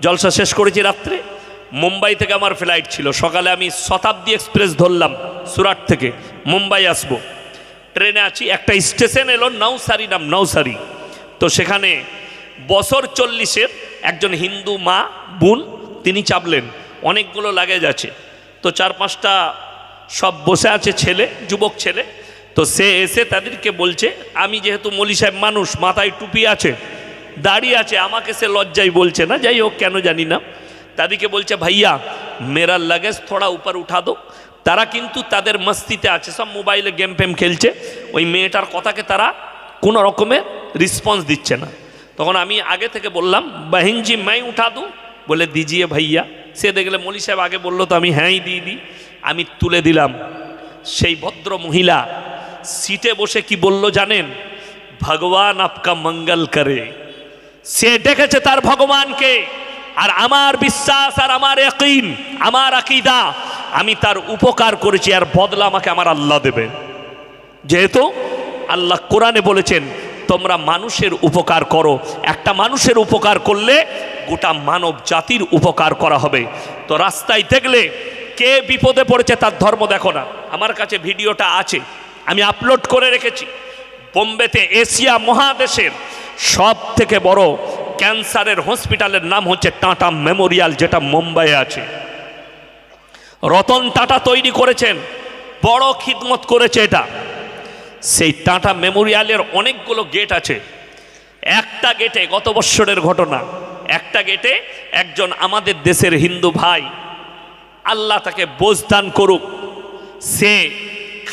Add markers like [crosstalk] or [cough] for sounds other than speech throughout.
জলসা শেষ করেছি রাত্রে। মুম্বাই থেকে আমার ফ্লাইট ছিল। সকালে আমি শতাব্দী এক্সপ্রেস ধরলাম সুরাট থেকে। মুম্বাই আসব। ট্রেনে আছি। একটা স্টেশন এলো নৌসারি নাম নৌসারি তো সেখানে বছর চল্লিশের একজন হিন্দু মা, বোন, তিনি চাপলেন। অনেকগুলো লাগেজ আছে। তো চার পাঁচটা সব বসে আছে ছেলে, যুবক ছেলে। তো সে এসে তাদেরকে বলছে, আমি যেহেতু মলি সাহেব মানুষ, মাথায় টুপি আছে দাড়ি আছে, আমাকে সে লজ্জাই বলছে না, যাই হোক, কেন জানি না। তাদেরকে বলছে, ভাইয়া মেরা লাগেজ থোড়া উপর উঠা দো তারা কিন্তু তাদের মস্তিতে আছে, সব মোবাইলে গেম ফেম খেলছে। ওই মেয়েটার কথাকে তারা কোনো রকমের রিসপন্স দিচ্ছে না। তখন আমি আগে থেকে বললাম, বাহিনজি, মাই উঠা দু বলে, দিজিয়ে ভাইয়া। সে দেখলে মলি সাহেব আগে বলল তো, আমি হ্যাঁই দিয়ে দিই, আমি তুলে দিলাম। সেই ভদ্র মহিলা সিটে বসে কি বলল জানেন? ভগবান আপকা মঙ্গল করে। সে দেখেছে তার ভগবানকে, আর আমার বিশ্বাস আর আমার একইন আমার আকিদা, আমি তার উপকার করেছি, আর বদলা আমাকে আমার আল্লাহ দেবে। যেহেতু আল্লাহ কোরআনে বলেছেন, তোমরা মানুষের উপকার করো, একটা মানুষের উপকার করলে গোটা মানব জাতির উপকার করা হবে। তো রাস্তায় দেখলে কে বিপদে পড়েছে তার ধর্ম দেখো না। আমার কাছে ভিডিওটা আছে, আমি আপলোড করে রেখেছি। বোম্বেতে এশিয়া মহাদেশের সব থেকে বড় ক্যান্সারের হসপিটালের নাম হচ্ছে টাটা মেমোরিয়াল, যেটা মুম্বাইয়ে আছে। রতন টাটা তৈরি করেছেন, বড় খিদমত করেছে এটা। সেই টাটা মেমোরিয়ালের অনেকগুলো গেট আছে। একটা গেটে গত বৎসরের ঘটনা, একটা গেটে একজন আমাদের দেশের হিন্দু ভাই, আল্লাহ তাকে বোঝদান করুক। সে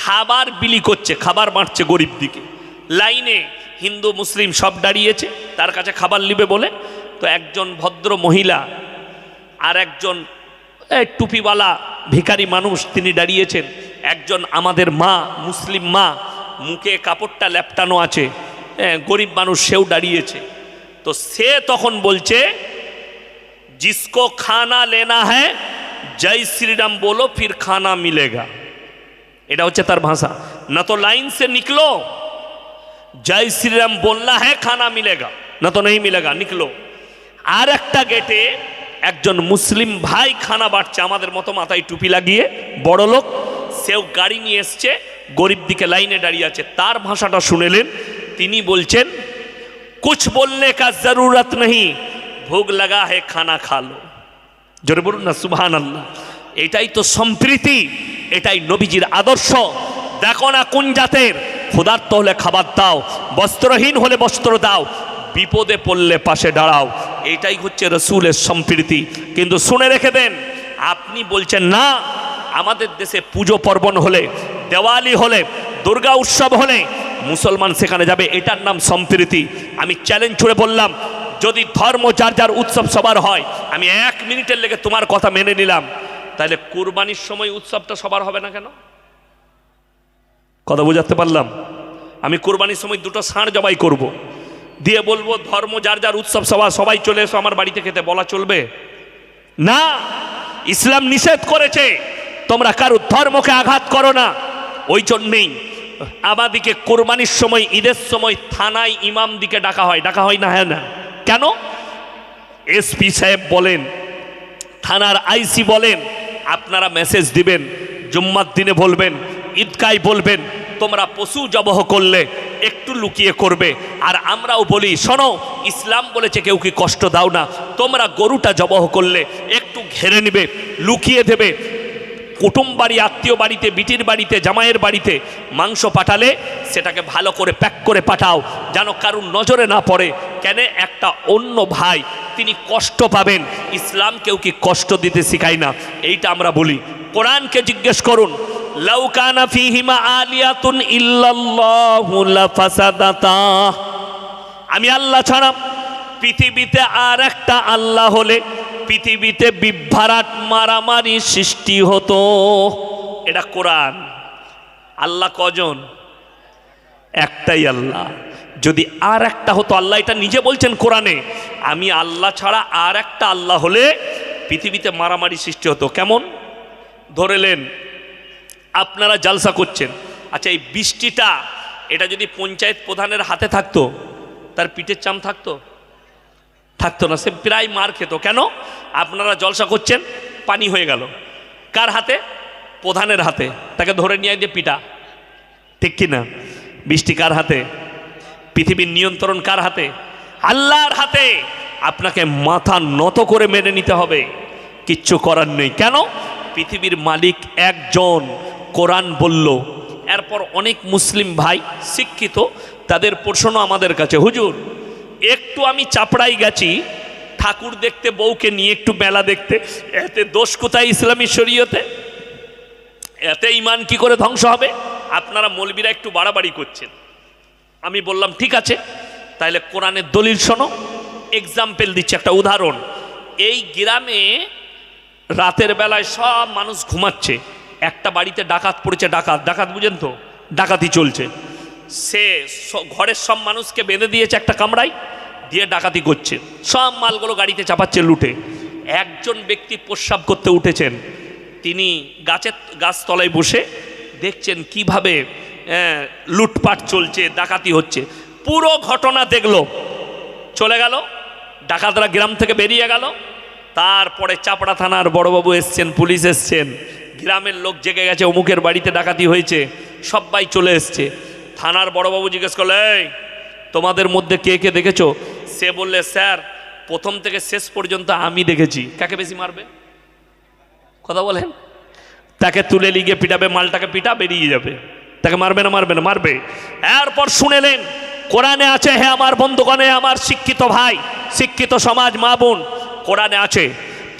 খাবার বিলি করছে, খাবার বাঁটছে গরিব দিকে। লাইনে হিন্দু, মুসলিম সব দাঁড়িয়েছে, তার কাছে খাবার নিবে বলে। তো একজন ভদ্র মহিলা আর একজন টুপিওয়ালা ভিখারি মানুষ তিনি দাঁড়িয়েছেন। একজন আমাদের মা, মুসলিম মা, মুখে কাপড়টা ল্যাপটানো আছে হ্যাঁ, গরিব মানুষ সেও দাঁড়িয়েছে। তো সে তখন বলছে, জিসকো খানা লেনা হ্যাঁ জয় শ্রীরাম বলো, ফির খানা মিলেগা। এটা হচ্ছে তার ভাষা। না তো লাইন সে নিকলো জয় শ্রীরাম বলনা হ্যাঁ খানা মিলেগা না তো নেই মিলেগা নিকলো আর একটা গেটে একজন মুসলিম ভাই খানা বাড়ছে আমাদের মতো মাথায় টুপি লাগিয়ে বড় লোক সেও গাড়ি নিয়ে এসছে গরিব দিকে লাইনে দাঁড়িয়ে আছে তার ভাষাটা শুনেলেন তিনি বলছেন কুছ বলনে কা জরুরত নেই ভোগ লাগা হে খানা খালো জোরে বলুন না সুবহান আল্লাহ এটাই তো সম্প্রীতি এটাই নবীজির আদর্শ দেখো না কোন জাতের ক্ষুধার্ত হলে খাবার দাও, বস্ত্রহীন হলে বস্ত্র দাও, বিপদে পড়লে পাশে দাঁড়াও। এটাই হচ্ছে রসুলের সম্প্রীতি। কিন্তু শুনে রেখে দেন, আপনি বলছেন, না, আমাদের দেশে পুজো পার্বণ হলে, দেওয়ালি হলে, দুর্গা উৎসব হলে মুসলমান সেখানে যাবে। এটার নাম সম্প্রীতি। আমি চ্যালেঞ্জ ছুড়ে বললাম, যদি ধর্ম যার যার উৎসব সবার হয়, আমি এক মিনিটের লেগে তোমার কথা মেনে নিলাম। তাহলে কুরবানির সময় উৎসবটা সবার হবে না কেন? কথা বোঝাতে পারলাম? আমি কোরবানির সময় দুটো ষাঁড় জবাই করব। দিয়ে বলব, ধর্ম, যার যার উৎসব, সভা, সবাই চলে এসো আমার বাড়িতে খেতে, বলা চলবে? না, ইসলাম নিষেধ করেছে। তোমরা কারও ধর্মকে আঘাত করো না। ওই জন্যেই আবাদিকে কোরবানির সময়, ঈদের সময় থানায় ইমাম দিকে ডাকা হয়। ডাকা হয় না হ্যাঁ না। কেন? এসপি সাহেব বলেন, থানার আইসি বলেন, আপনারা মেসেজ দিবেন, জুম্মার দিনে বলবেন, ঈদগায় বলবেন তোমরা পশু জবহ করলে একটু লুকিয়ে করবে। আর আমরাও বলি, শোনো, ইসলাম বলেছে কেউ কি কষ্ট দাও না। তোমরা গরুটা জবহ করলে একটু ঘেরে নেবে, লুকিয়ে দেবে। কুটুম বাড়ি, আত্মীয় বাড়িতে, বিটির বাড়িতে, জামাইয়ের বাড়িতে মাংস পাঠালে সেটাকে ভালো করে প্যাক করে পাঠাও, যেন কারুর নজরে না পড়ে। কেন? একটা অন্য ভাই, তিনি কষ্ট পাবেন। ইসলাম কেউ কি কষ্ট দিতে শিখায় না। এইটা আমরা বলি। কোরআনকে জিজ্ঞেস করুন লাউকানা ফিহিমা আলিয়াতুন ইল্লাল্লাহু লাফাসাদাতা। আমি আল্লাহ ছাড়া পৃথিবীতে আর একটা আল্লাহ হলে পৃথিবীতে বিভ্রাট মারামারি সৃষ্টি হতো। এটা কোরআন। আল্লাহ কজন? একটাই আল্লাহ। যদি আর একটা হতো, আল্লাহ এটা নিজে বলছেন কোরআনে। আমি আল্লাহ ছাড়া আর একটা আল্লাহ হলে পৃথিবীতে মারামারি সৃষ্টি হতো। কেমন? ধরেলেন আপনারা জালসা করছেন। আচ্ছা এই বৃষ্টিটা, এটা যদি পঞ্চায়েত প্রধানের হাতে থাকতো, তার পিঠের চাম থাকতো? থাকতো না, সে প্রায় মার খেত। কেন? আপনারা জলসা করছেন, পানি হয়ে গেল। কার হাতে? প্রধানের হাতে। তাকে ধরে নিয়ে যে পিটা ঠিক কি না? বৃষ্টি কার হাতে? পৃথিবীর নিয়ন্ত্রণ কার হাতে? আল্লাহর হাতে। আপনাকে মাথা নত করে মেনে নিতে হবে। কিচ্ছু করার নেই। কেন? পৃথিবীর মালিক একজন। কোরআন বলল। এরপর অনেক মুসলিম ভাই শিক্ষিত, তাদের প্রশ্ন আমাদের কাছে, হুজুর, একটু আমি চাপড়াই গেছি, ঠাকুর দেখতে, বউকে নিয়ে একটু মেলা দেখতে, এতে দোষ কোথায় ইসলামী শরীয়তে? এতে ইমান কি করে ধ্বংস হবে? আপনারা মলবিরা একটু বাড়াবাড়ি করছেন। আমি বললাম, ঠিক আছে তাহলে কোরআনের দলিল শোনো এক্সাম্পল দিচ্ছি একটা উদাহরণ। এই গ্রামে রাতের বেলায় সব মানুষ ঘুমাচ্ছে একটা বাড়িতে ডাকাত পড়েছে, ডাকাত। ডাকাত বুঝেন তো? ডাকাতি চলছে। সে ঘরের সব মানুষকে বেঁধে দিয়েছে একটা কামরায়, দিয়ে ডাকাতি করছে। সব মালগুলো গাড়িতে চাপাচ্ছে লুটে। একজন ব্যক্তি প্রস্রাব করতে উঠেছেন। তিনি গাছের গাছতলায় বসে দেখছেন কীভাবে লুটপাট চলছে, ডাকাতি হচ্ছে। পুরো ঘটনা দেখল। চলে গেল। ডাকাতরা গ্রাম থেকে বেরিয়ে গেল। তারপরে চাপড়া থানার বড়বাবু এসছেন, পুলিশ এসছেন। গ্রামের লোক জেগে গেছে, অমুকের বাড়িতে ডাকাতি হয়েছে, সবাই চলে এসছে। থানার বড়বাবু জিজ্ঞেস করলে তোমাদের মধ্যে কে কে দেখেছ? সে বললে, স্যার, প্রথম থেকে শেষ পর্যন্ত আমি দেখেছি। কাকে বেশি মারবে? কথা বলেন। তাকে তুলে লিগে পিটাবে, মালটাকে পিটা, বেরিয়ে যাবে। তাকে মারবে না মারবে না, মারবে। এরপর শুনেলেন, কোরআনে আছে, হে আমার বন্ধুগণে, আমার শিক্ষিত ভাই, শিক্ষিত সমাজ মা বোন, কোরআনে আছে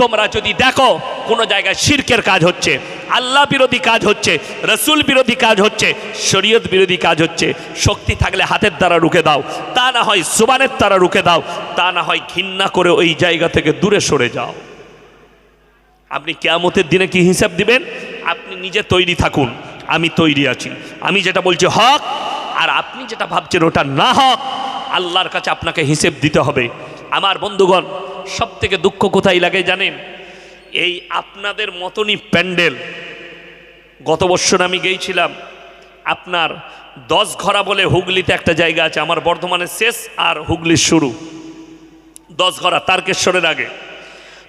তোমরা যদি দেখো, কোনো জায়গায় শিরকের কাজ হচ্ছে, আল্লাহ বিরোধী কাজ হচ্ছে, রসুল বিরোধী কাজ হচ্ছে, শরীয়ত বিরোধী কাজ হচ্ছে, শক্তি থাকলে হাতের দ্বারা রুখে দাও, তা না হয় সুবানের দ্বারা রুখে দাও, তা না হয় ঘিন্না করে ওই জায়গা থেকে দূরে সরে যাও। আপনি কেয়ামতের দিনে কি হিসাব দিবেন? আপনি নিজে তৈরি থাকুন, আমি তৈরি আছি। আমি যেটা বলছি হক, আর আপনি যেটা ভাবছেন ওটা না হক, আল্লাহর কাছে আপনাকে হিসেব দিতে হবে। আমার বন্ধুগণ সব থেকে দুঃখ কোথায় লাগে জানেন? এই আপনাদের মতনই প্যান্ডেল। গত বছর আমি গিয়েছিলাম, আপনার দশ ঘরা বলে হুগলিতে একটা জায়গা আছে, আমার বর্ধমানের শেষ আর হুগলির শুরু। দশ ঘরা তারকেশ্বরের আগে।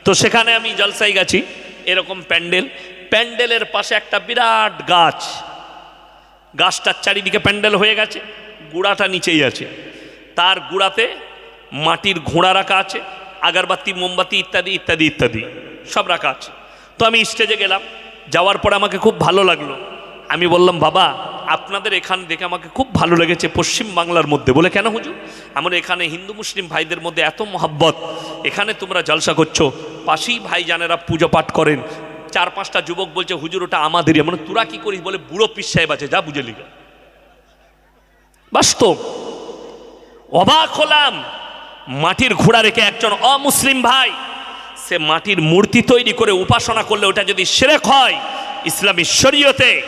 তো সেখানে আমি জলসাই গেছি, এরকম প্যান্ডেল। প্যান্ডেলের পাশে একটা বিরাট গাছ। গাছটার চারিদিকে প্যান্ডেল হয়ে গেছে, গুড়াটা নিচেই আছে। তার গুড়াতে মাটির ঘোড়া রাখা আছে আগরবাতি, মোমবাতি ইত্যাদি ইত্যাদি ইত্যাদি, সব রাখা আছে। তো আমি স্টেজে গেলাম, যাওয়ার পর আমাকে খুব ভালো লাগল। আমি বললাম, বাবা, আপনাদের এখানে দেখে আমাকে খুব ভালো লেগেছে পশ্চিম বাংলার মধ্যে। বলে, কেন হুজুর? আমার এখানে হিন্দু, মুসলিম ভাইদের মধ্যে এত মহাব্বত। এখানে তোমরা জলসা করছ। পাশেই ভাইজানেরা পুজো পাঠ করেন। চার পাঁচটা যুবক বলছে, হুজুর, ওটা আমাদেরই। মানে তোরা কি করিস বলে, বুড়ো পিস সাহেব আছে, যা বুঝে লিখা। বাস্তব। অবাক হলাম। মাটির ঘোড়া রেখে একজন অমুসলিম ভাই, সে মাটির মূর্তি তৈরি করে উপাসনা করলে ওটা যদি সেরেক হয় ইসলামী শরীয়তে,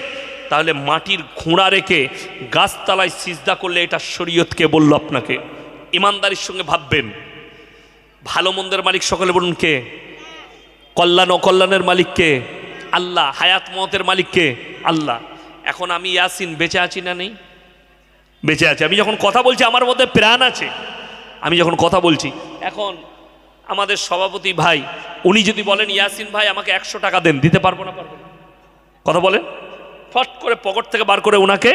তাহলে মাটির ঘোড়া রেখে গাছতলায় সিজদা করলে এটা শরীয়তকে বলল আপনাকে। ইমানদারির সঙ্গে ভাববেন। ভালো মন্দের মালিক সকলে বলুন কে? কল্যাণ অকল্যাণের মালিককে আল্লাহ। হায়াত মতের মালিককে আল্লাহ। এখন আমি ইয়াসিন, বেঁচে আছি না নেই? বেঁচে আছে। আমি যখন কথা বলছি, আমার মধ্যে প্রাণ আছে। আমি যখন কথা বলছি, এখন আমাদের সভাপতি ভাই, উনি যদি বলেন, ইয়াসিন ভাই, আমাকে একশো টাকা দেন, দিতে পারব না পারব কথা বলেন। ফট করে পকেট থেকে বার করে ওনাকে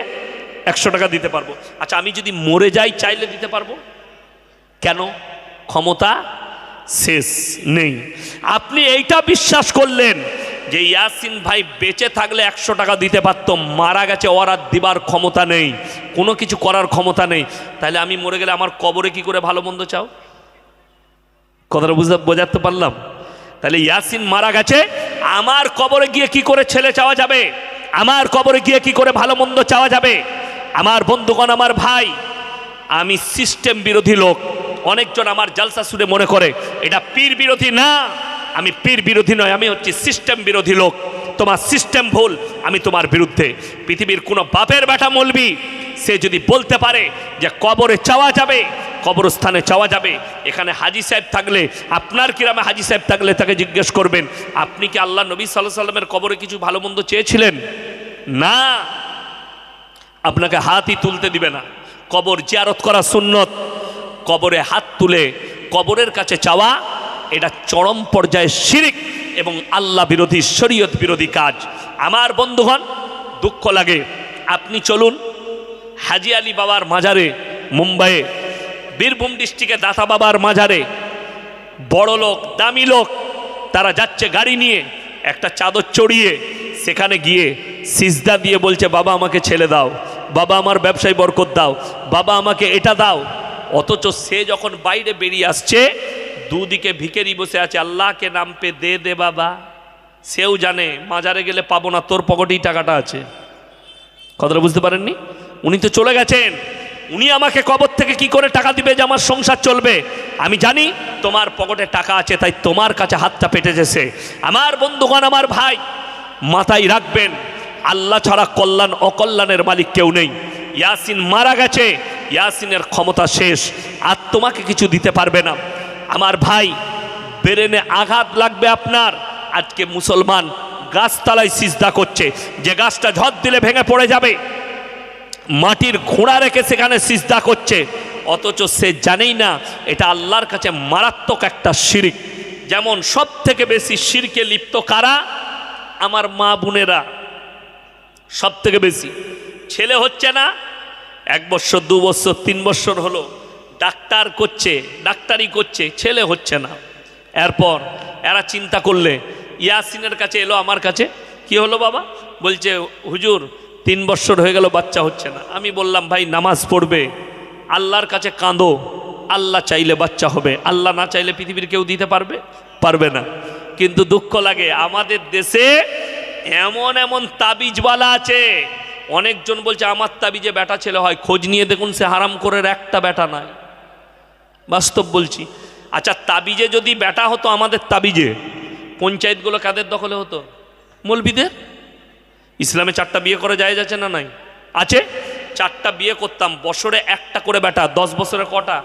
একশো টাকা দিতে পারব। আচ্ছা আমি যদি মরে যাই, চাইলে দিতে পারব? কেন? ক্ষমতা শেষ নেই। আপনি এইটা বিশ্বাস করলেন যে ইয়াসিন ভাই বেঁচে থাকলে একশো টাকা দিতে পারতো, মারা গেছে, ওর আর দিবার ক্ষমতা নেই, কোনো কিছু করার ক্ষমতা নেই। তাহলে আমি মরে গেলে আমার কবরে কি করে ভালো মন্দ চাও? কথাটা বুঝতে বোঝাতে পারলাম? তাহলে ইয়াসিন মারা গেছে, আমার কবরে গিয়ে কি করে ছেলে চাওয়া যাবে? আমার কবরে গিয়ে কি করে ভালো মন্দ চাওয়া যাবে? আমার বন্ধুগণ, আমার ভাই, আমি সিস্টেম বিরোধী লোক। অনেকজন আমার জালসা শুনে মনে করে, এটা পীর বিরোধী না। আমি পীর বিরোধী নয়, আমি হচ্ছি সিস্টেম বিরোধী লোক। তোমার সিস্টেম ভুল, আমি তোমার বিরুদ্ধে। পৃথিবীর কোনো বাপের বেটা মলবি, সে যদি বলতে পারে যে কবরে চাওয়া যাবে, কবরস্থানে চাওয়া যাবে, এখানে হাজি সাহেব থাকলে, আপনার কিরামে হাজি সাহেব থাকলে তাকে জিজ্ঞেস করবেন, আপনি কি আল্লাহ নবী সাল্লাহ সাল্লামের কবরে কিছু ভালো মন্দ চেয়েছিলেন? না। আপনাকে হাতই তুলতে দিবে না। কবর জিয়ারত করা সুন্নত। কবরে হাত তুলে কবরের কাছে চাওয়া এটা চরম পর্যায়ে শিরিক এবং আল্লাহ বিরোধী, শরীয়ত বিরোধী কাজ। আমার বন্ধুগণ, দুঃখ লাগে। আপনি চলুন, হাজি আলী বাবার মাজারে, মুম্বাইয়ে, বীরভূম ডিস্ট্রিক্টে দাতা বাবার মাজারে, বড় লোক, দামি লোক, তারা যাচ্ছে গাড়ি নিয়ে, একটা চাদর চড়িয়ে, সেখানে গিয়ে সিজদা দিয়ে বলছে, বাবা আমাকে ছেলে দাও, বাবা আমার ব্যবসায় বরকত দাও, বাবা আমাকে এটা দাও। অথচ সে যখন বাইরে বেরিয়ে আসছে দুদিকে ভিকেরি বসে আছে, আল্লাহকে নাম পে দে দে বাবা। সেও জানে, মাজারে গেলে পাবো না, তোর পকেটেই টাকাটা আছে। কথাটা বুঝতে পারেননি? উনি তো চলে গেছেন। উনি আমাকে কবর থেকে কি করে টাকা দিবে যে আমার সংসার চলবে? আমি জানি তোমার পকেটে টাকা আছে, তাই তোমার কাছে হাতটা পেটেছে। আমার বন্ধুগণ, আমার ভাই, মাথায় রাখবেন, আল্লাহ ছাড়া কল্যাণ, অকল্যাণের মালিক কেউ নেই। ইয়াসিন মারা গেছে, ইয়াসিনের ক্ষমতা শেষ, আর তোমাকে কিছু দিতে পারবে না। আমার ভাই, বেরেনে আঘাত লাগবে আপনার। আজকে মুসলমান গাছতলায় সিজদা করছে। যে গাছটা ঝড় দিলে ভেঙে পড়ে যাবে। মাটির ঘোড়া রেখে সেখানে সিজদা করছে। অথচ সে জানেই না, এটা আল্লাহর কাছে মারাত্মক একটা শিরিক। যেমন সব থেকে বেশি শিরকে লিপ্ত কারা? আমার মা বোনেরা। সব থেকে বেশি। ছেলে হচ্ছে না, এক বছর, দু বছর, তিন বছর হলো। ডাক্তার করছে ডাক্তারি করছে, ছেলে হচ্ছে না। এরপর এরা চিন্তা করলে, ইয়াসিনের কাছে এলো আমার কাছে, কি হলো বাবা? বলছে, হুজুর, তিন বছর হয়ে গেল বাচ্চা হচ্ছে না। আমি বললাম, ভাই, নামাজ পড়বে, আল্লাহর কাছে কাঁদো, আল্লাহ চাইলে বাচ্চা হবে, আল্লাহ না চাইলে পৃথিবীর কেউ দিতে পারবে? পারবে না। কিন্তু দুঃখ লাগে, আমাদের দেশে এমন এমন তাবিজওয়ালা আছে। অনেকজন বলছে, আমার তাবিজে বেটা ছেলে হয়, খোঁজ নিয়ে দেখুন সে হারাম করে একটা বেটা নাই। বাস্তব বলছি। আচ্ছা তাবিজে যদি বেটা হতো, আমাদের তাবিজে, পঞ্চায়েতগুলো কাদের দখলে হতো? মলবিদের ইসলামে চারটা বিয়ে করে যায় যাচ্ছে না নাই? আছে? চারটা বিয়ে করতাম, বছরে একটা করে বেটা দশ বছরে কটা?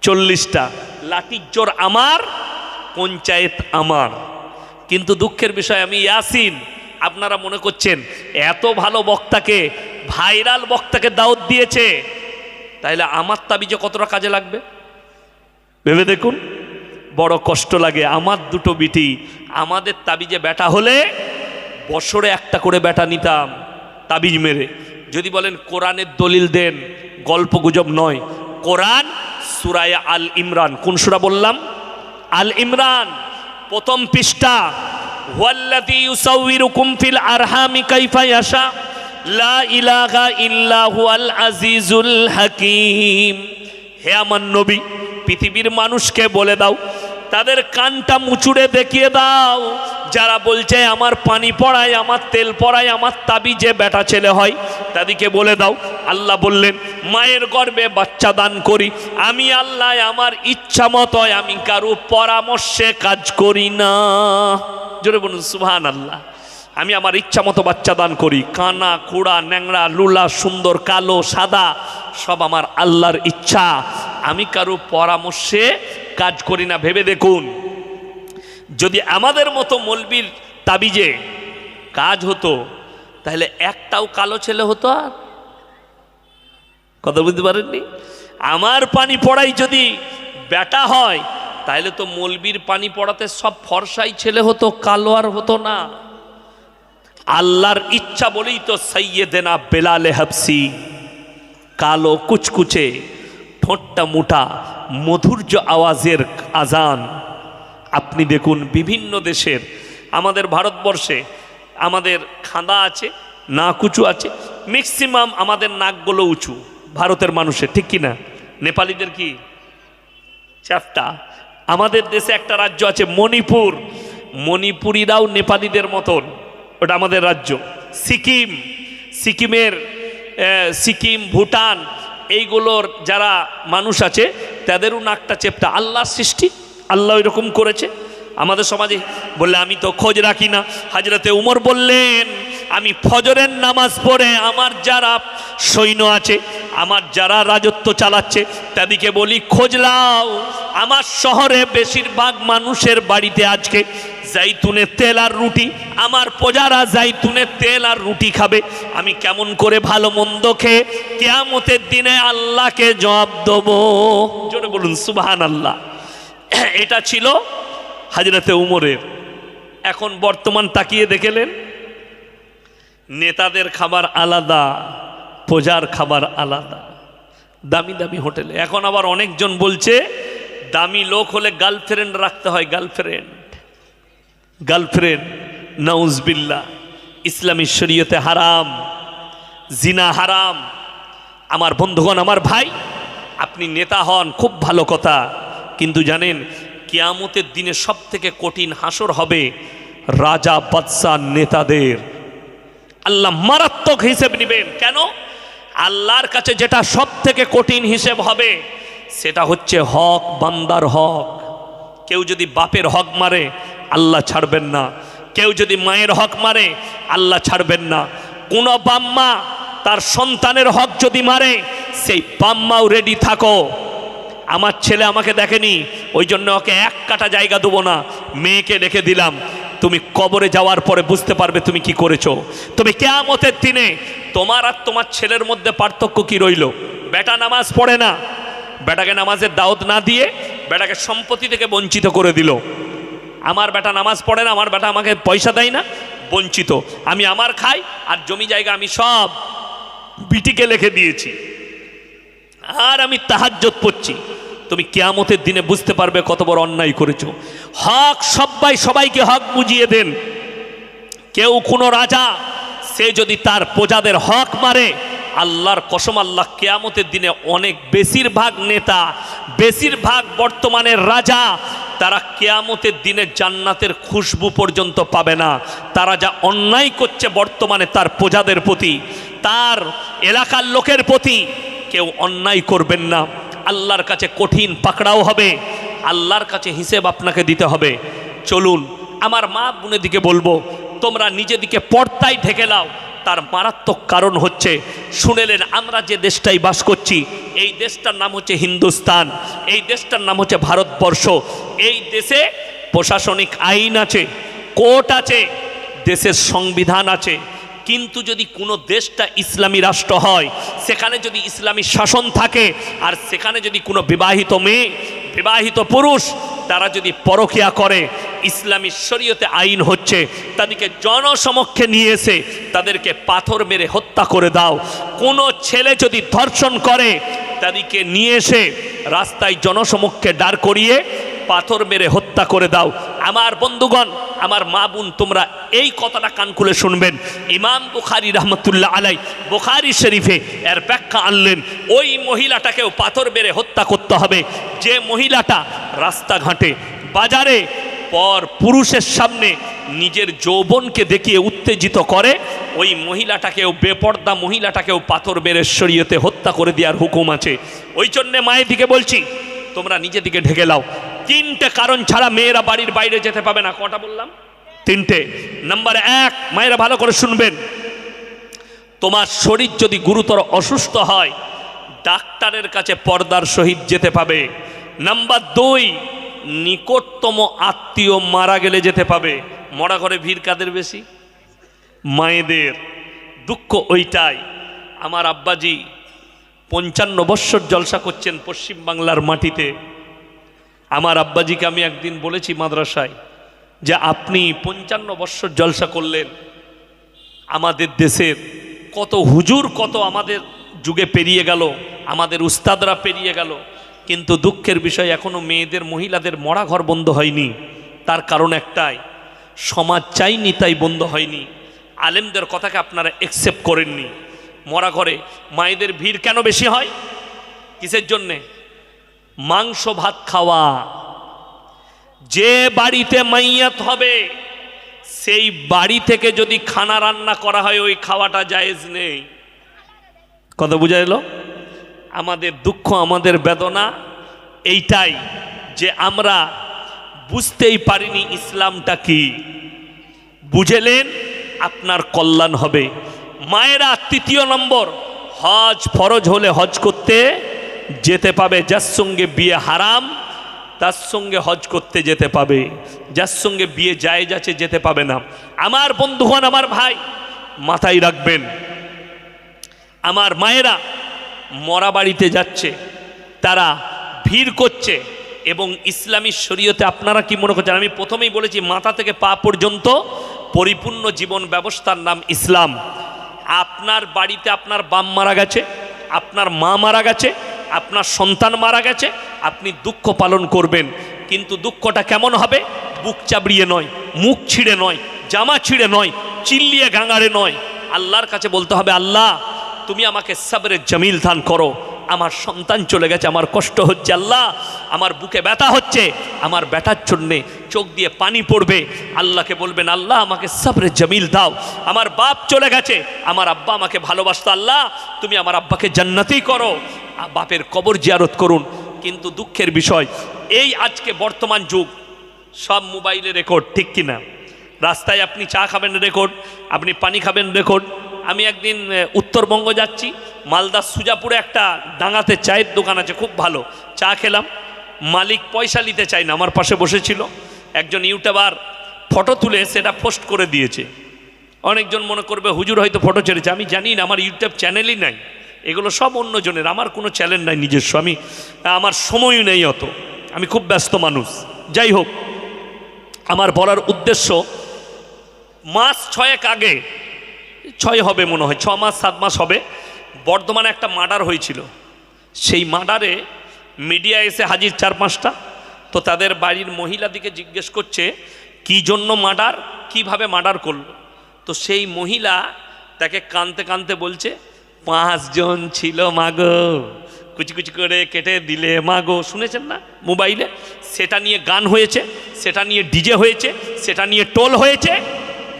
চল্লিশটা। লাঠির জোর আমার, পঞ্চায়েত আমার। কিন্তু দুঃখের বিষয়, আমি ইয়াসিন। আপনারা মনে করছেন, এত ভালো বক্তাকে, ভাইরাল বক্তাকে দাওয়াত দিয়েছে। তাইলে আমার তাবিজে কতটা কাজে লাগবে? ভেবে দেখুন, বড় কষ্ট লাগে আমার দুটো বিটি। আমাদের তাবিজে বেটা হলে, বছরে একটা করে বেটা নিতাম তাবিজ মেরে। যদি বলেন, কোরআনের দলিল দেন, গল্প গুজব নয়। কোরআন সুরায় আল ইমরান। কোন সুরা বললাম? আল ইমরান, প্রথম পৃষ্ঠা। ওয়াল্লাযী ইউসাউবিরুকুম ফিল আরহামি কাইফা ইয়াশা। লা ইলাহা ইল্লা হুয়াল আজিজুল হাকীম। হে আমার নবী, পৃথিবীর মানুষকে বলে দাও, তাদের কানটা মুচুড়ে দেখিয়ে দাও। যারা বলছে, আমার পানি পড়ায়, আমার তেল পড়ায়, আমার তাবিজে বেটা ছেলে হয়, তাদেরকে বলে দাও। আল্লাহ বললেন, মায়ের গর্ভে বাচ্চা দান করি। আমি আল্লাহ, আমার ইচ্ছা মতো, আমি কারও পরামর্শে কাজ করি না। জোরে বলুন সুহান আল্লাহ আমি আমার ইচ্ছা মতো বাচ্চা দান করি। কানা, কুড়া ন্যাংরা লুলা, সুন্দর, কালো, সাদা, সব আমার আল্লাহর ইচ্ছা। আমি কারও পরামর্শে কাজ করি না, ভেবে দেখুন। যদি আমাদের মতো মলবির তাবিজে কাজ হতো, তাহলে একটাও কালো ছেলে হতো আর? কথা বুঝতে পারেননি? আমার পানি পড়াই যদি বেটা হয়, তাহলে তো মলবির পানি পড়াতে সব ফর্সাই ছেলে হতো, কালো আর হতো না। আল্লাহর ইচ্ছা বলেই তো সৈয়দেনা বেলালে হাফসি। কালো কুচকুচে, ঠোঁটটা মোটা, মধুর্য আওয়াজের আজান। আপনি দেখুন বিভিন্ন দেশের, আমাদের ভারতবর্ষে আমাদের খাঁদা আছে নাক উঁচু আছে ম্যাক্সিমাম আমাদের নাকগুলো উঁচু, ভারতের মানুষের, ঠিক কি না নেপালিদের কি? চ্যাপটা আমাদের দেশে একটা রাজ্য আছে মণিপুর। মণিপুরিরাও নেপালিদের মতন। ওটা আমাদের রাজ্য। সিকিম, সিকিমের সিকিম, ভুটান, এইগুলোর যারা মানুষ আছে, তাদেরও নাকটা চেপটা। আল্লাহর সৃষ্টি, আল্লাহ এরকম করেছে। আমাদের সমাজে বললে, আমি তো খোঁজ রাখি না। হাজরতে উমর বললেন, আমি ফজরের নামাজ পড়ে আমার যারা সৈন্য আছে, আমার যারা রাজত্ব চালাচ্ছে, তাদেরকে বলি, খোঁজ লাও। আমার শহরে বেশিরভাগ মানুষের বাড়িতে আজকে জাইতুনের তেল আর রুটি, আমার প্রজারা জাইতুনের তেল আর রুটি খাবে। আমি কেমন করে ভালো মন্দ খেয়ে কেয়ামতের দিনে আল্লাহকে জবাব দেবো? জোরে বলুন সুবাহান আল্লাহ [clears throat] এটা ছিল হাজরতে উমরের। এখন বর্তমান তাকিয়ে দেখেলেন, নেতাদের খাবার আলাদা, প্রজার খাবার আলাদা। দামি দামি হোটেলে। এখন আবার অনেকজন বলছে, দামি লোক হলে গার্লফ্রেন্ড রাখতে হয়, গার্লফ্রেন্ড। গার্লফ্রেন্ড নাউজবিল্লা ইসলামী শরীয়তে হারাম, জিনা হারাম। আমার বন্ধুগণ, আমার ভাই, আপনি নেতা হন, খুব ভালো কথা। কিন্তু জানেন, কেয়ামতের দিনে সব থেকে কঠিন হাসর হবে রাজা বাদশাহ নেতাদের। আল্লাহ মারাত্মক হিসেব নেবেন। কেন? আল্লাহর কাছে যেটা সব থেকে কঠিন হিসেব হবে, সেটা হচ্ছে হক, বান্দার হক। কেউ যদি বাপের হক মারে আল্লাহ ছাড়বেন না। কেউ যদি মায়ের হক মারে, আল্লাহ ছাড়বেন না। কোনো বাম্মা তার সন্তানের হক যদি মারে, সেই বাম্মাও রেডি থাকো। আমার ছেলে আমাকে দেখেনি, ওই জন্য ওকে এক কাটা জায়গা দেবো না। মেয়েকে রেখে দিলাম। তুমি কবরে যাওয়ার পরে বুঝতে পারবে তুমি কি করেছ। তুমি কেয়ামতের দিনে তোমার আর তোমার ছেলের মধ্যে পার্থক্য কি রইল? বেটা নামাজ পড়ে না। বেটাকে নামাজের দাওয়াত না দিয়ে বেটাকে সম্পত্তি থেকে বঞ্চিত করে দিল। আমার বেটা নামাজ পড়ে না, আমার বেটা আমাকে পয়সা দেয় না, বঞ্চিত। আমি আমার খাই আর জমি জায়গা আমি সব বিটিকে লিখে দিয়েছি। আর আমি তাহাজ্জত পড়ছি। তুমি কেয়ামতের দিনে বুঝতে পারবে কত বড় অন্যায় করেছ। হক সবাই সবাইকে হক বুঝিয়ে দেন। কেউ কোনো রাজা, সে যদি তার প্রজাদের হক মারে, আল্লাহর কসম আল্লাহ কেয়ামতের দিনে অনেক বেশিরভাগ নেতা, বেশিরভাগ বর্তমানের রাজা তারা কেয়ামতের দিনে জান্নাতের খুশবু পর্যন্ত পাবে না। তারা যা অন্যায় করছে বর্তমানে তার প্রজাদের প্রতি, তার এলাকার লোকের প্রতি কেউ অন্যায় করবেন না। আল্লাহর কাছে কঠিন পাকড়াও হবে, আল্লাহর কাছে হিসেব আপনাকে দিতে হবে। চলুন, আমার মা বোনের দিকে বলব, তোমরা নিজেদিকে পর্দায় ঢেকে লাও তার মারাত্মক কারণ হচ্ছে, শুনেলেন আমরা যে দেশটাই বাস করছি, এই দেশটার নাম হচ্ছে হিন্দুস্তান, এই দেশটার নাম হচ্ছে ভারতবর্ষ, এই দেশে প্রশাসনিক আইন আছে, কোর্ট আছে, দেশের সংবিধান আছে কিন্তু যদি কোনো দেশটা ইসলামী রাষ্ট্র হয়, সেখানে যদি ইসলামী শাসন থাকে, আর সেখানে যদি কোনো বিবাহিত মেয়ে, বিবাহিত পুরুষ, তারা যদি পরকিয়া করে, ইসলামী শরীয়তে আইন হচ্ছে, তাদেরকে জনসমক্ষে নিয়ে এসে তাদেরকে পাথর মেরে হত্যা করে দাও। কোনো ছেলে যদি ধর্ষণ করে, তাদেরকে নিয়ে এসে রাস্তায় জনসমক্ষে দাঁড় করিয়ে পাথর মেরে হত্যা করে দাও। আমার বন্ধুগণ, আমার মা বোন, তোমরা এই কথাটা কান খুলে শুনবেন। ইমাম বুখারি রহমতুল্লাহ আলাই বুখারি শরীফে এর ব্যাখ্যা আনলেন, ওই মহিলাটাকেও পাথর বেড়ে হত্যা করতে হবে। যে মহিলাটা রাস্তাঘাটে, বাজারে, পর পুরুষের সামনে নিজের যৌবনকে দেখিয়ে উত্তেজিত করে, ওই মহিলাটাকেও, বেপর্দা মহিলাটাকেও পাথর বেড়ে শরীয়তে হত্যা করে দেওয়ার হুকুম আছে। ওই জন্যে মায়ের দিকে বলছি, তোমরা নিজে দিকে ঢেকে লাও তিনটে কারণ ছাড়া মেয়েরা বাড়ির বাইরে যেতে পাবে না। কটা বললাম? তিনটে। নাম্বার এক, মায়েরা ভালো করে শুনবেন। তোমার শরীর যদি গুরুতর অসুস্থ হয়, ডাক্তারের কাছে পর্দার সহিত যেতে পাবে। নাম্বার দুই, নিকটতম আত্মীয় মারা গেলে যেতে পাবে। মরা ঘরে ভিড় কাদের বেশি? মায়েদের। দুঃখ ওইটাই। আমার আব্বাজি পঞ্চান্ন বৎসর জলসা করছেন পশ্চিম বাংলার মাটিতে। আমার আব্বাজিকে আমি একদিন বলেছি মাদ্রাসায় যে আপনি পঞ্চান্ন বৎসর জলসা করলেন। আমাদের দেশের কত হুজুর, কত আমাদের যুগে পেরিয়ে গেল, আমাদের উস্তাদরা পেরিয়ে গেল। কিন্তু দুঃখের বিষয় এখনও মেয়েদের, মহিলাদের মরা ঘর বন্ধ হয়নি। তার কারণ একটাই, সমাজ চাইনি তাই বন্ধ হয়নি। আলেমদের কথাকে আপনারা একসেপ্ট করেননি। মরা ঘরে মায়েদের ভিড় কেন বেশি হয়? কিসের জন্যে? মাংস ভাত খাওয়া। যে বাড়িতে মাইয়াত হবে, সেই বাড়ি থেকে যদি খানা রান্না করা হয়, ওই খাওয়াটা জায়েজ নেই। কথা বোঝা এলো? আমাদের দুঃখ, আমাদের বেদনা, এইটাই যে আমরা বুঝতেই পারিনি ইসলামটা কি। বুঝেলেন, আপনার কল্যাণ হবে। মায়েরা তৃতীয় নম্বর, হজ ফরজ হলে হজ করতে যেতে পাবে, যার সঙ্গে বিয়ে হারাম, তার সঙ্গে হজ করতে যেতে পাবে। যার সঙ্গে বিয়ে যায় যাচ্ছে যেতে পাবে না। আমার বন্ধুগণ, আমার ভাই, মাথায় রাখবেন, আমার মায়েরা মরা বাড়িতে যাচ্ছে, তারা ভিড় করছে, এবং ইসলামী শরীয়তে আপনারা কি মনে করছেন? আমি প্রথমেই বলেছি, মাথা থেকে পা পর্যন্ত পরিপূর্ণ জীবন ব্যবস্থার নাম ইসলাম। আপনার বাড়িতে আপনার বাম মারা গেছে আপনার মা মারা গেছে, আপনার সন্তান মারা গেছে, আপনি দুঃখ পালন করবেন, কিন্তু দুঃখটা কেমন হবে? বুক চাবড়িয়ে নয়, মুখ ছিঁড়ে নয়, জামা ছিঁড়ে নয়, চিল্লিয়ে গাঙারে নয়। আল্লাহর কাছে বলতে হবে, আল্লাহ, তুমি আমাকে সাবরে জামিল দান করো। আমার সন্তান চলে গেছে, আমার কষ্ট হচ্ছে আল্লাহ, আমার বুকে ব্যথা হচ্ছে, আমার ব্যথার জন্যে চোখ দিয়ে পানি পড়বে। আল্লাহকে বলবেন, আল্লাহ, আমাকে সাবরে জমিল দাও, আমার বাপ চলে গেছে, আমার আব্বা আমাকে ভালোবাসতো আল্লাহ, তুমি আমার আব্বাকে জান্নাতেই করো। বাপের কবর জিয়ারত করুন। কিন্তু দুঃখের বিষয়, এই আজকে বর্তমান যুগ, সব মোবাইলে রেকর্ড, ঠিক কিনা? রাস্তায় আপনি চা খাবেন রেকর্ড, আপনি পানি খাবেন রেকর্ড আমি একদিন উত্তরবঙ্গ যাচ্ছি মালদা সুজাপুরে একটা ডাঙাতে চায়ের দোকান আছে, খুব ভালো, চা খেলাম। মালিক পয়সা নিতে চায় না, আমার পাশে বসেছিল। একজন ইউটিউবার ফটো তুলে সেটা পোস্ট করে দিয়েছে। অনেকজন মনে করবে, হুজুর হয়তো ফটো ছেড়েছে। আমি জানি না, আমার ইউটিউব চ্যানেলই নাই। এগুলো সব অন্যজনের, আমার কোনো চ্যানেল নাই, নিজস্ব। আমি, আমার সময়ও নেই অত। আমি খুব ব্যস্ত মানুষ। যাই হোক, আমার বলার উদ্দেশ্য, মাস ছয়েক আগে ছয় হবে মনে হয়, ছ মাস, সাত মাস হবে। বর্ধমানে একটা মার্ডার হয়েছিল। সেই মার্ডারে মিডিয়া এসে হাজির চার পাঁচটা। তো তাদের বাড়ির মহিলাদিকে জিজ্ঞেস করছে, কি জন্য মার্ডার? কীভাবে মার্ডার করল? তো সেই মহিলা তাকে কানতে কানতে বলছে পাঁচজন ছিল মাগো। কুচি কুচি করে কেটে দিলে মাগো। শুনেছেন না মোবাইলে? সেটা নিয়ে গান হয়েছে, সেটা নিয়ে ডিজে হয়েছে, সেটা নিয়ে টোল হয়েছে।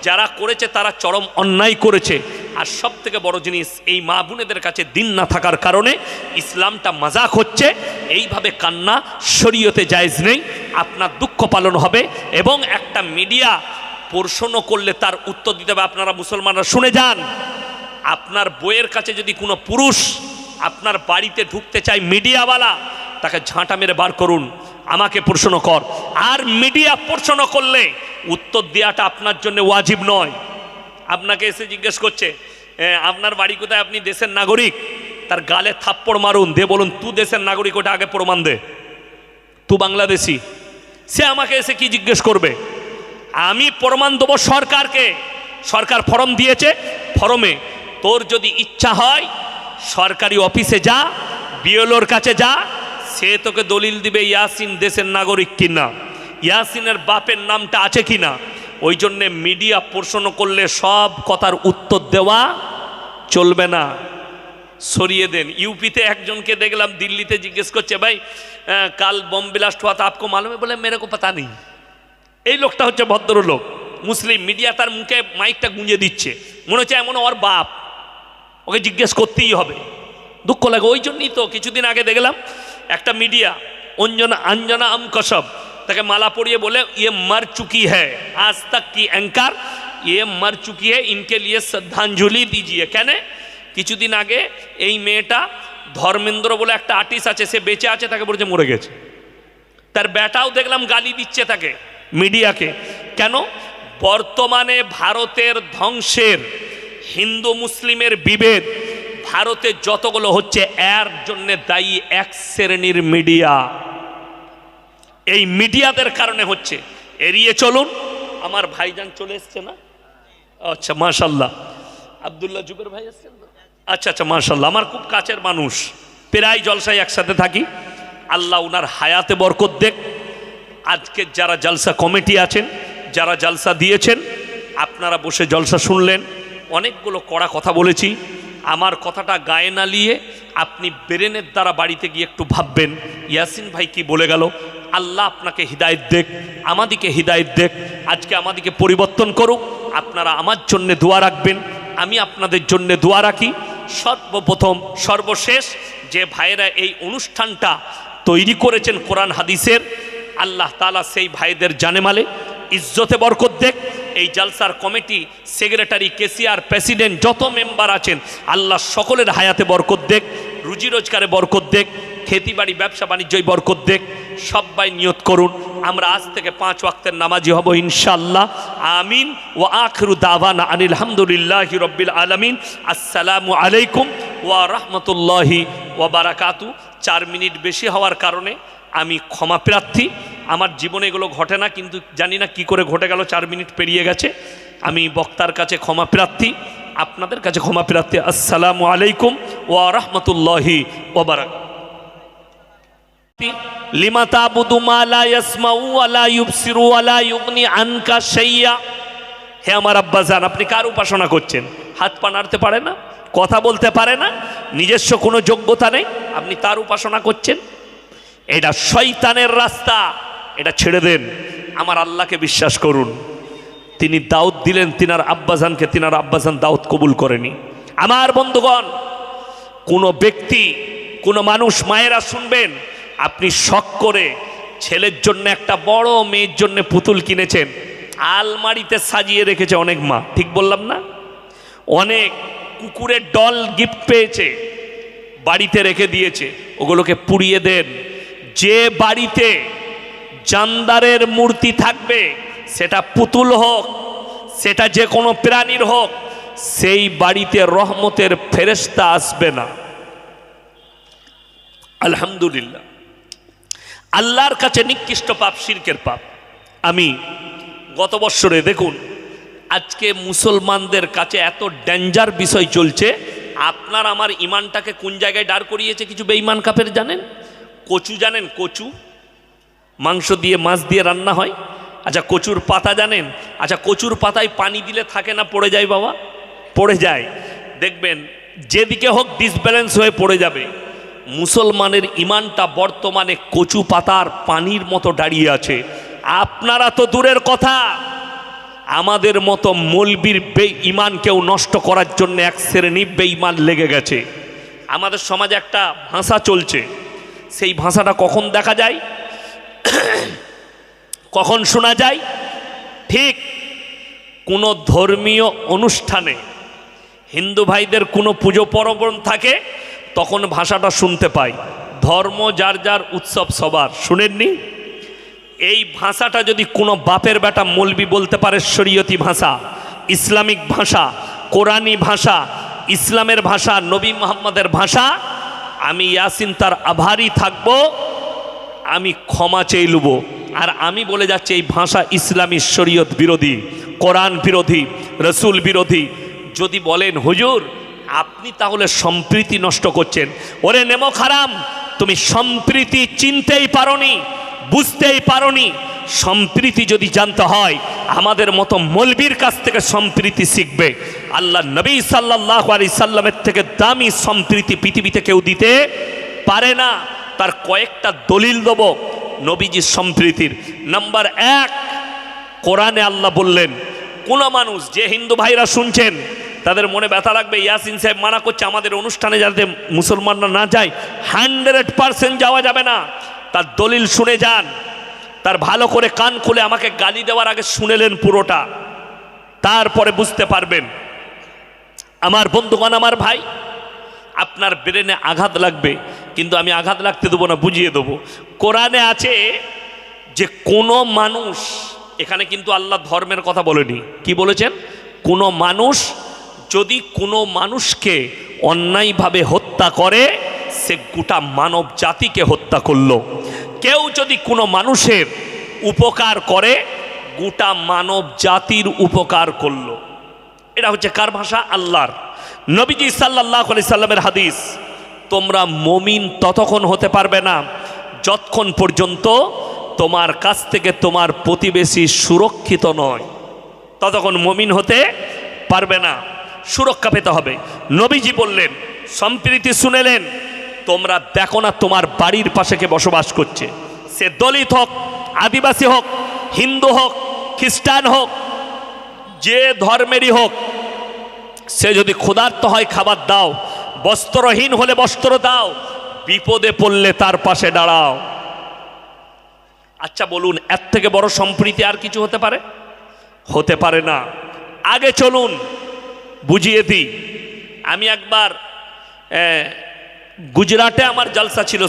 যারা করেছে তারা চরম অন্যায় করেছে। আর সব থেকে বড় জিনিস, এই মা বোনেদের কাছে দিন না থাকার কারণে ইসলামটা মাজাক হচ্ছে। এইভাবে কান্না শরীয়তে জায়েজ নেই, আপনার দুঃখ পালন হবে এবং একটা মিডিয়া প্রশ্ন করলে তার উত্তর দিতে হবে। আপনারা মুসলমানরা শুনে যান, আপনার বইয়ের কাছে যদি কোনো পুরুষ আপনার বাড়িতে ঢুকতে চায় মিডিয়াওয়ালা, তাকে ঝাঁটা মেরে বার করুন। আমাকে প্রশ্ন কর। আর মিডিয়া প্রশ্ন করলে উত্তর দেওয়াটা আপনার জন্য ওয়াজিব নয়। আপনাকে এসে জিজ্ঞেস করছে "এ, আপনার বাড়ি কোথায়? আপনি দেশের নাগরিক। তার গালে থাপ্পড় মারুন। দে বলুন তু দেশের নাগরিক ওটা আগে প্রমাণ দে। তু বাংলাদেশি। সে আমাকে এসে কি জিজ্ঞেস করবে? আমি প্রমাণ দেবো সরকারকে। সরকার ফর্ম দিয়েছে। ফর্মে তোর যদি ইচ্ছা হয় সরকারি অফিসে যা বিএলওর কাছে যা সে তোকে দলিল দিবে ইয়াসিন দেশের নাগরিক কিনা? ইয়াসিনের বাপের নামটা আছে কি না ওই জন্যে মিডিয়া প্রশ্ন করলে সব কথার উত্তর দেওয়া চলবে না। সরিয়ে দেন। ইউপিতে একজনকে দেখলাম দিল্লিতে জিজ্ঞেস করছে, ভাই কাল বম ব্লাস্ট হওয়া তো আপকো মালুম है?" বলে, মেরে কো পাতা নেই। এই লোকটা হচ্ছে ভদ্রলোক, মুসলিম। মিডিয়া তার মুখে মাইকটা গুঁজে দিচ্ছে। মনে হচ্ছে এমন ওর বাপ। ওকে জিজ্ঞেস করতেই হবে। দুঃখ লাগে। ওই জন্যই তো কিছুদিন আগে দেখলাম একটা মিডিয়া, অঞ্জনা অঞ্জনা আম কসব তাকে মালা পরিয়ে বলে ইয়ে মর চুকি হ্যায় আজ তক কি অ্যাঙ্কার ইয়ে মর চুকি হ্যায় ইনকে লিয়ে শ্রদ্ধাঞ্জলি দিজিয়ে কেন কিছুদিন আগে এই মেয়েটা ধর্মেন্দ্র বলে একটা আর্টিস্ট আছে সে বেঁচে আছে তাকে বলছে মরে গেছে তার বেটাও দেখলাম গালি দিচ্ছে তাকে মিডিয়াকে কেন বর্তমানে ভারতের ধ্বংসের হিন্দু মুসলিমের বিভেদ ভারতে যতগুলো হচ্ছে এর জন্যে দায়ী এক শ্রেণির মিডিয়া এই মিডিয়াদের কারণে হচ্ছে। এড়িয়ে চলুন। আমার ভাইজান চলে এসছে না? আচ্ছা মাশাল্লাহ আবদুল্লাহ জুবের ভাই এসছেন আচ্ছা আচ্ছা মাশাল্লাহ আমার খুব কাছের মানুষ। প্রায় জলসায় একসাথে থাকি। আল্লাহ উনার হায়াতে বরকত দেখ আজকে যারা জলসা কমিটি আছেন, যারা জলসা দিয়েছেন, আপনারা বসে জলসা শুনলেন। অনেকগুলো কড়া কথা বলেছি। আমার কথাটা গায়ে না নিয়ে আপনি ব্রেনের দ্বারা বাড়িতে গিয়ে একটু ভাববেন। ইয়াসিন ভাই কি বলে গেল? আল্লাহ আপনাকে হৃদায়ত দেখ, আমাদিকে হৃদায়ত দেখ, আজকে আমাদিকে পরিবর্তন করুক। আপনারা আমার জন্যে দোয়া রাখবেন, আমি আপনাদের জন্যে দোয়া রাখি। সর্বপ্রথম, সর্বশেষ, যে ভাইয়েরা এই অনুষ্ঠানটা তৈরি করেছেন কোরআন হাদিসের, আল্লাহ তালা সেই ভাইদের জানেমালে ইজ্জতে বরকত দেখ। এই জালসার কমিটি, সেক্রেটারি, কেসিআর প্রেসিডেন্ট, যত মেম্বার আছেন, আল্লাহ সকলের হায়াতে বরকত দেখ, রুজি রোজগারে বরকত দেখ খেতিবাড়ি ব্যবসা বাণিজ্যই বরকত দেখ, সবাই নিয়ত করুন। আমরা আজ থেকে পাঁচ ওয়াক্তের নামাজি হব ইনশাল্লাহ আমিন। ও আখরু দাওয়ানা আনিল হামদুলিল্লাহ রব্বিল আলমিন। আসসালামু আলাইকুম ওয়া রহমতুল্লাহি ওয়া বারাকাতু। চার মিনিট বেশি হওয়ার কারণে আমি ক্ষমা প্রার্থী। আমার জীবনে এগুলো ঘটে না, কিন্তু জানি না কি করে ঘটে গেল, চার মিনিট পেরিয়ে গেছে। আমি বক্তার কাছে ক্ষমা প্রার্থী। আপনাদের কাছে ক্ষমা প্রার্থী। আসসালামু আলাইকুম ওয়া রহমতুল্লাহি ইউগনি আনকা হে আমার আপনি কার উপাসনা করছেন? হাত পা নাড়তে পারে না? কথা বলতে পারে না? নিজস্ব কোনো যোগ্যতা নেই? আপনি তার উপাসনা করছেন? এটা শয়তানের রাস্তা। এটা ছেড়ে দেন। আমার আল্লাহকে বিশ্বাস করুন। তিনি দাউদ দিলেন, তিনার আব্বাসানকে তিনার আব্বাসান দাউদ কবুল করেনি। আমার বন্ধুগণ, কোনো ব্যক্তি, কোনো মানুষ মায়েরা শুনবেন, আপনি শখ করে ছেলের জন্য একটা বড় মেয়ের জন্য পুতুল কিনেছেন, আলমারিতে সাজিয়ে রেখেছে অনেক মা। ঠিক বললাম না? অনেক কুকুরের ডল গিফট পেয়েছে, বাড়িতে রেখে দিয়েছে, ওগুলোকে পুড়িয়ে দেন। যে বাড়িতে জান্দারের মূর্তি থাকবে, সেটা পুতুল হোক, সেটা যে কোনো প্রাণীর হোক, সেই বাড়িতে রহমতের ফেরেস্তা আসবে না। আলহামদুলিল্লাহ। আল্লাহর কাছে নিকৃষ্ট পাপ শিরকের পাপ। আমি গত বৎসরে দেখুন, আজকে মুসলমানদের কাছে এত ডেঞ্জার বিষয় চলছে, আপনার আমার ইমানটাকে কোন জায়গায় দাঁড় করিয়েছে কিছু বেঈমান কাপের জানেন? কচু জানেন? কচু? মাংস দিয়ে, মাছ দিয়ে রান্না হয়? আচ্ছা কচুর পাতা জানেন? আচ্ছা কচুর পাতায় পানি দিলে থাকে না, পড়ে যায় বাবা? পড়ে যায়। দেখবেন, যেদিকে হোক ডিসব্যালেন্স হয়ে পড়ে যাবে। মুসলমানের ইমানটা বর্তমানে কচু পাতার পানির মতো দাঁড়িয়ে আছে। আপনারা তো দূরের কথা। আমাদের মতো মলবির বে ইমানকেও নষ্ট করার জন্য এক শ্রেণি বেঈমান লেগে গেছে। আমাদের সমাজে একটা ভাষা চলছে। সেই ভাষাটা কখন দেখা যায়? কখন শোনা যায়? ঠিক কোনো ধর্মীয় অনুষ্ঠানে হিন্দু ভাইদের কোনো পুজো পর্বণ থাকে, তখন ভাষাটা শুনতে পাই। ধর্ম যার যার উৎসব সবার। শুনেননি? এই ভাষাটা যদি কোনো বাপের বেটা মলবি বলতে পারে শরীয়তি ভাষা, ইসলামিক ভাষা, কোরআনী ভাষা, ইসলামের ভাষা, নবী মোহাম্মদের ভাষা আমি ইয়াসিন তার আভারই থাকব, আমি ক্ষমা চেয়ে লুব। আর আমি বলে যাচ্ছি, এই ভাষা ইসলামী শরীয়ত বিরোধী, কোরআন বিরোধী, রসুল বিরোধী। যদি বলেন, হুজুর, আপনি তাহলে সম্প্রীতি নষ্ট করছেন। ওরে নেমো খারাম, তুমি সম্প্রীতি চিনতেই পারোনি। বুঝতেই পারোনি। সম্প্রীতি যদি জানতে হয়, আমাদের মতো মলবির কাছ থেকে সম্প্রীতি শিখবে। আল্লাহ নবী সাল্লাহ আলি সাল্লামের থেকে দামি সম্প্রীতি পৃথিবীতে কেউ দিতে পারে না। তার কয়েকটা দলিল দেব নবীজির সম্প্রীতির। নাম্বার এক, কোরআনে আল্লাহ বললেন, কোনো মানুষ, যে হিন্দু ভাইরা শুনছেন, তাদের মনে ব্যথা লাগবে, ইয়াসিন সাহেব মানা করছে, আমাদের অনুষ্ঠানে যাতে মুসলমানরা না যায়, হান্ড্রেড পারসেন্ট যাওয়া যাবে না। তার দলিল শুনে যান। তার ভালো করে কান খুলে আমাকে গালি দেওয়ার আগে শুনেলেন পুরোটা। তারপরে বুঝতে পারবেন, আমার বন্ধুগণ, আমার ভাই, আপনার ব্রেনে আঘাত লাগবে, কিন্তু আমি আঘাত লাগতে দেবো না, বুঝিয়ে দেবো। কোরআনে আছে যে, কোনো মানুষ, এখানে কিন্তু আল্লাহ ধর্মের কথা বলেনি। কি বলেছেন? কোনো মানুষ যদি কোনো মানুষকে অন্যায়ভাবে হত্যা করে সে গোটা মানব জাতিকে হত্যা করল। কেউ যদি কোনো মানুষের উপকার করে, গোটা মানব জাতির উপকার করল। এটা হচ্ছে কার ভাষা? আল্লাহর। নবীজি সাল্লাহ আলি সাল্লামের হাদিস, তোমরা মমিন ততক্ষণ হতে পারবে না যতক্ষণ পর্যন্ত তোমার কাছ থেকে তোমার প্রতিবেশী সুরক্ষিত নয়। ততক্ষণ মমিন হতে পারবে না, সুরক্ষা পেতে হবে। নবীজি বললেন, সম্প্রীতি শুনেলেন তোমরা দেখো না তোমার বাড়ির পাশে কে বসবাস করছে। সে দলিত হোক, আদিবাসী হোক, হিন্দু হোক, খ্রিস্টান হোক, যে ধর্মেরই হোক, সে যদি ক্ষুধার্ত হয় খাবার দাও, বস্ত্রহীন হলে বস্ত্র দাও, বিপদে পড়লে তার পাশে দাঁড়াও। আচ্ছা বলুন, এর থেকে বড় সম্প্রীতি আর কিছু হতে পারে? হতে পারে না। আগে চলুন, বুঝিয়ে দিই। আমি একবার গুজরাটে আমার জলসা ছিল